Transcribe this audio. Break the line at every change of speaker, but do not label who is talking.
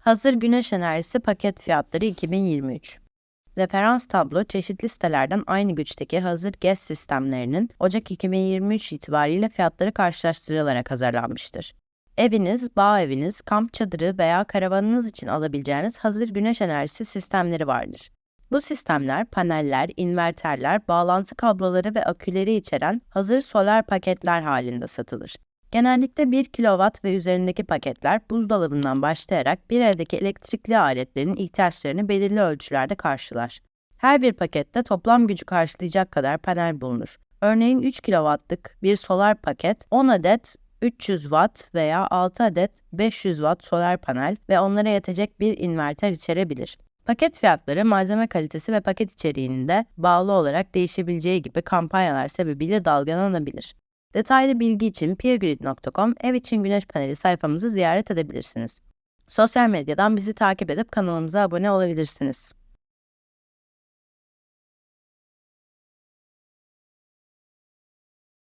Hazır güneş enerjisi paket fiyatları 2023. Referans tablo çeşitli sitelerden aynı güçteki hazır GES sistemlerinin Ocak 2023 itibariyle fiyatları karşılaştırılarak hazırlanmıştır. Eviniz, bağ eviniz, kamp çadırı veya karavanınız için alabileceğiniz hazır güneş enerjisi sistemleri vardır. Bu sistemler paneller, inverterler, bağlantı kabloları ve aküleri içeren hazır solar paketler halinde satılır. Genellikle 1 kW ve üzerindeki paketler buzdolabından başlayarak bir evdeki elektrikli aletlerin ihtiyaçlarını belirli ölçülerde karşılar. Her bir pakette toplam gücü karşılayacak kadar panel bulunur. Örneğin 3 kW'lık bir solar paket 10 adet 300 Watt veya 6 adet 500 Watt solar panel ve onlara yetecek bir inverter içerebilir. Paket fiyatları malzeme kalitesi ve paket içeriğinde bağlı olarak değişebileceği gibi kampanyalar sebebiyle dalgalanabilir. Detaylı bilgi için peergrid.com ev için güneş paneli sayfamızı ziyaret edebilirsiniz. Sosyal medyadan bizi takip edip kanalımıza abone olabilirsiniz.